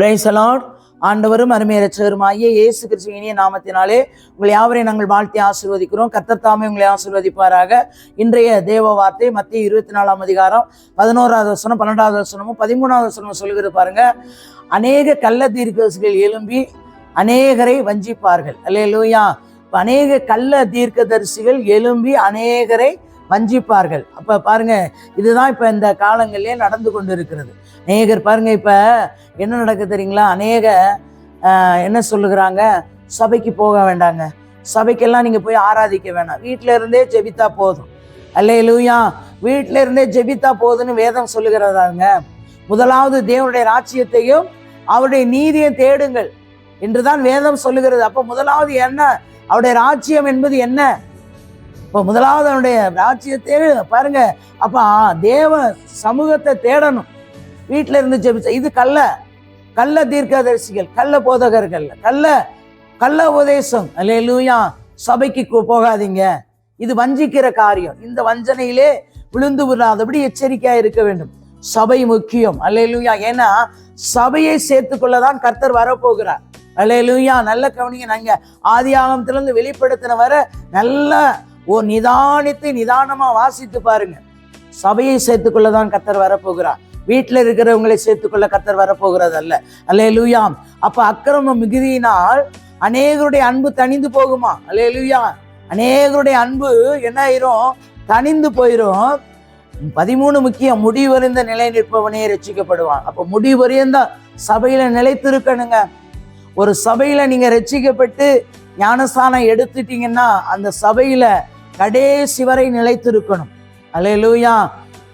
பிரேசலாட் ஆண்டவரும் அருமை ரட்சகருமாகிய இயேசு கிறிஸ்து நாமத்தினாலே உங்களை யாவரையும் நாங்கள் வாழ்த்தி ஆசீர்வதிக்கிறோம். கத்தத்தாமே உங்களை ஆசீர்வதிப்பாராக. இன்றைய தேவ வார்த்தை மத்திய இருபத்தி நாலாம் அதிகாரம் பதினோராவது வசனம் பன்னெண்டாவது வசனமும் பதிமூணாவது வசனமும் சொல்கிறது பாருங்க. அநேக கள்ள தீர்க்கதரிசிகள் எழும்பி அநேகரை வஞ்சிப்பார்கள். அல்லேலூயா இப்ப அநேக கள்ள தீர்க்கதரிசிகள் எழும்பி அநேகரை வஞ்சிப்பார்கள். அப்போ பாருங்க இதுதான் இப்போ இந்த காலங்களிலே நடந்து கொண்டு இருக்கிறது அநேகர் பாருங்கள் இப்போ என்ன நடக்குது தெரியுங்களா? அநேக என்ன சொல்லுகிறாங்க? சபைக்கு போக வேண்டாங்க. சபைக்கெல்லாம் நீங்கள் போய் ஆராதிக்க வேணாம். வீட்டில இருந்தே ஜெபித்தா போதும். அல்லே லூயா வீட்டில இருந்தே ஜெபித்தா போதும்னு வேதம் சொல்லுகிறதாங்க. முதலாவது தேவனுடைய ராஜ்யத்தையும் அவருடைய நீதியை தேடுங்கள். என்றுதான் வேதம் சொல்லுகிறது. அப்போ முதலாவது என்ன? அவருடைய ராஜ்யம் என்பது என்ன? இப்போ முதலாவது அவனுடைய ராஜ்யத்தை பாருங்க அப்போ தேவ சமூகத்தை தேடணும். வீட்டில் இருந்து ஜெபிச்ச இது கள்ள. கள்ள தீர்க்கதரிசிகள் கள்ள போதகர்கள் கள்ள கள்ள உபதேசம். அல்லேலூயா. சபைக்கு போகாதீங்க. இது வஞ்சிக்கிற காரியம். இந்த வஞ்சனையிலே விழுந்து விடாதபடி எச்சரிக்கையா இருக்க வேண்டும். சபை முக்கியம். அல்லேலூயா. ஏன்னா சபையை சேர்த்துக்கொள்ளதான் கர்த்தர் வரப்போகிறார். அல்லேலூயா. நல்ல கவனிங்க. நாங்க ஆதி ஆகமத்திலிருந்து வெளிப்படுத்தின வர நல்ல ஓ நிதானித்து நிதானமாக வாசித்து பாருங்க. சபையை சேர்த்துக்கொள்ளதான் கத்தர் வரப்போகிறார். வீட்டில் இருக்கிறவங்களை சேர்த்துக்கொள்ள கத்தர் வரப்போகிறது அல்ல. அல்லேலூயா. அப்போ அக்கிரம மிகுதியினால் அநேகருடைய அன்பு தணிந்து போகுமா? அல்லேலூயா. அநேகருடைய அன்பு என்ன ஆயிரும் தணிந்து போயிரும். பதிமூணு முக்கியம் முடிவறிந்த நிலை நிற்பவனே ரசிக்கப்படுவான் அப்போ முடிவறிந்த சபையில நிலைத்திருக்கணுங்க. ஒரு சபையில நீங்க ரட்சிக்கப்பட்டு ஞானஸ்தானம் எடுத்துட்டீங்கன்னா அந்த சபையில கடைசி வரை நிலைத்திருக்கணும். அலையலூயா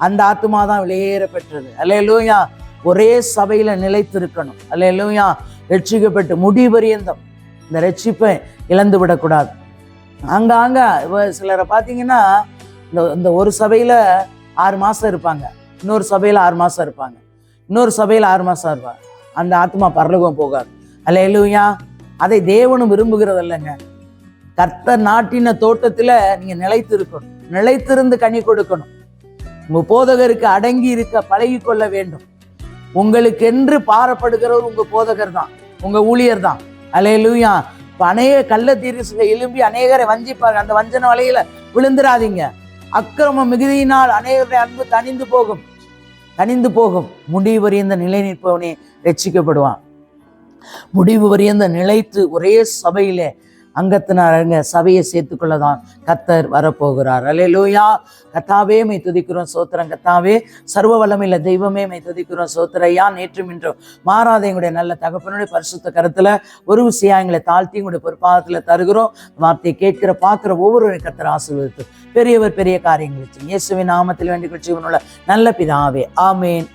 அந்த ஆத்மா தான் வெளியேற பெற்றது அல்லேலூயா ஒரே சபையில நிலைத்திருக்கணும். அலையலூயா ரட்சிக்கப்பட்டு முடிபரியந்தம். இந்த ரட்சிப்பை இழந்து விடக்கூடாது. அங்காங்க சிலரை பார்த்தீங்கன்னா இந்த இந்த ஒரு சபையில ஆறு மாசம் இருப்பாங்க. இன்னொரு சபையில ஆறு மாசம் இருப்பாங்க. இன்னொரு சபையில ஆறு மாசம் இருப்பாங்க. அந்த ஆத்மா பரலோகம் போகாது. அல்லேலூயா அதை தேவனும் விரும்புகிறது இல்லைங்க கர்த்த நாட்டின தோட்டத்தில் நீங்கள் நிலைத்து இருக்கணும் நிலைத்திருந்து கனி கொடுக்கணும். உங்கள் போதகருக்கு அடங்கி இருக்க பழகி கொள்ள வேண்டும். உங்களுக்கென்று பாரப்படுகிறவர் உங்கள் போதகர் தான். உங்கள் ஊழியர் தான். அலையலூயா. இப்போ அநேக கள்ள தீரிசுக எழும்பி அநேகரை வஞ்சிப்பாங்க. அந்த வஞ்சன வலையில் விழுந்துடாதீங்க அக்கிரம மிகுதியினால் அநேகருடைய அன்பு தணிந்து போகும். தணிந்து போகும். முடிவு வரையந்த நிலை நிற்பவனே ரட்சிக்கப்படுவான். முடிவு வரையந்த நிலைத்து ஒரே சபையிலே அங்கத்தினாரங்க சபையை சேர்த்துக்கொள்ள தான் கத்தர் வரப்போகிறார். அல்லேலூயா கத்தாவே மை துதிக்கிறோம் சோத்திரம். கத்தாவே சர்வ வல்லமையில தெய்வமே மை துதிக்கிறோம் சோத்திரையா நேற்றும் இன்றும் மாறாத எங்களுடைய நல்ல தகப்பனுடைய பரிசுத்த கருத்துல ஒரு விஷயம் எங்களை தாழ்த்தி எங்களுடைய பொறுப்பாகத்துல தருகிறோம். வார்த்தையை கேட்கிற பார்க்குற ஒவ்வொரு கத்தர் ஆசீர்வதித்து பெரியவர் பெரிய காரியங்கள் இயேசுவின் நாமத்தில் வேண்டிக் கொள்ளும் நல்ல பிதாவே. ஆமேன்.